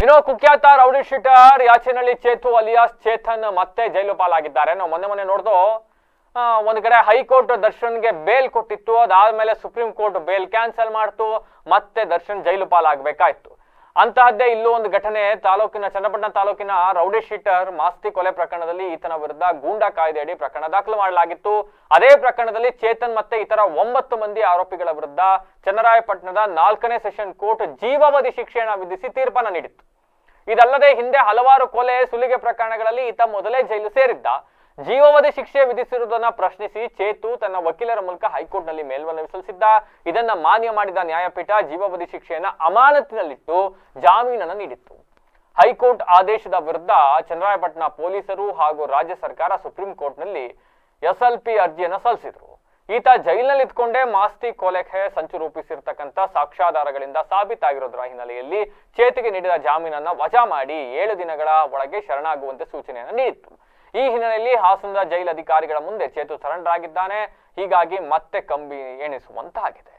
ಇನ್ನು ಕುಖ್ಯಾತ rowdy sheeter Yachinahalli Chetu alias Chetan ಮತ್ತೆ ಜೈಲು ಪಾಲಾಗಿದ್ದಾರೆ. ನಾವು ಮೊನ್ನೆ ಮೊನ್ನೆ ನೋಡ್ದು ಒಂದು ಒಂದ್ ಕಡೆ ಹೈಕೋರ್ಟ್ ದರ್ಶನ್ಗೆ ಬೇಲ್ ಕೊಟ್ಟಿತ್ತು, ಅದಾದ್ಮೇಲೆ ಸುಪ್ರೀಂ ಕೋರ್ಟ್ ಬೇಲ್ ಕ್ಯಾನ್ಸಲ್ ಮಾಡ್ತು, ಮತ್ತೆ ದರ್ಶನ್ ಜೈಲು ಪಾಲಾಗಬೇಕಾಯ್ತು. ಅಂತಹದ್ದೇ ಇಲ್ಲೂ ಒಂದು ಘಟನೆ. ತಾಲೂಕಿನ ಚನ್ನಪಟ್ಟಣ ತಾಲೂಕಿನ ರೌಡಿ ಶೀಟರ್ ಮಾಸ್ತಿ ಕೊಲೆ ಪ್ರಕರಣದಲ್ಲಿ ಈತನ ವಿರುದ್ಧ ಗೂಂಡಾ ಕಾಯ್ದೆಯಡಿ ಪ್ರಕರಣ ದಾಖಲು ಮಾಡಲಾಗಿತ್ತು. ಅದೇ ಪ್ರಕರಣದಲ್ಲಿ ಚೇತನ್ ಮತ್ತೆ ಇತರ ಒಂಬತ್ತು ಮಂದಿ ಆರೋಪಿಗಳ ವಿರುದ್ಧ ಚನ್ನರಾಯಪಟ್ಟಣದ ನಾಲ್ಕನೇ ಸೆಷನ್ ಕೋರ್ಟ್ ಜೀವಾವಧಿ ಶಿಕ್ಷೆಯನ್ನು ವಿಧಿಸಿ ತೀರ್ಪನ್ನ ನೀಡಿತ್ತು. ಇದಲ್ಲದೆ ಹಿಂದೆ ಹಲವಾರು ಕೊಲೆ, ಸುಲಿಗೆ ಪ್ರಕರಣಗಳಲ್ಲಿ ಈತ ಮೊದಲೇ ಜೈಲು ಸೇರಿದ್ದ. ಜೀವಾವಧಿ ಶಿಕ್ಷೆ ವಿಧಿಸಿರುವುದನ್ನು ಪ್ರಶ್ನಿಸಿ ಚೇತು ತನ್ನ ವಕೀಲರ ಮೂಲಕ ಹೈಕೋರ್ಟ್ನಲ್ಲಿ ಮೇಲ್ಮನವಿ ಸಲ್ಲಿಸಿದ್ದ. ಇದನ್ನ ಮಾನ್ಯ ಮಾಡಿದ ನ್ಯಾಯಪೀಠ ಜೀವಾವಧಿ ಶಿಕ್ಷೆಯನ್ನು ಅಮಾನತಿನಲ್ಲಿಟ್ಟು ಜಾಮೀನನ್ನು ನೀಡಿತ್ತು. ಹೈಕೋರ್ಟ್ ಆದೇಶದ ವಿರುದ್ಧ ಚಂದ್ರಾಯಪಟ್ಟಣ ಪೊಲೀಸರು ಹಾಗೂ ರಾಜ್ಯ ಸರ್ಕಾರ ಸುಪ್ರೀಂ ಕೋರ್ಟ್ನಲ್ಲಿ ಎಸ್ಎಲ್ಪಿ ಅರ್ಜಿಯನ್ನು ಸಲ್ಲಿಸಿದ್ರು. ಈತ ಜೈಲಿನಲ್ಲಿ ಇದ್ಕೊಂಡೇ ಮಾಸ್ತಿ ಕೊಲೆಗೆ ಸಂಚು ರೂಪಿಸಿರ್ತಕ್ಕಂಥ ಸಾಕ್ಷ್ಯಾಧಾರಗಳಿಂದ ಸಾಬೀತಾಗಿರೋದ್ರ ಹಿನ್ನೆಲೆಯಲ್ಲಿ ಚೇತಿಗೆ ನೀಡಿದ ಜಾಮೀನನ್ನ ವಜಾ ಮಾಡಿ ಏಳು ದಿನಗಳ ಒಳಗೆ ಶರಣಾಗುವಂತೆ ಸೂಚನೆಯನ್ನು ನೀಡಿತ್ತು. ಈ ಹಿನ್ನೆಲೆಯಲ್ಲಿ ಹಾಸನದ ಜೈಲ್ ಅಧಿಕಾರಿಗಳ ಮುಂದೆ ಚೇತು ಸರೆಂಡರ್ ಆಗಿದ್ದಾನೆ ಹೀಗಾಗಿ ಮತ್ತೆ ಕಂಬಿ ಎಣಿಸುವಂತಾಗಿದೆ.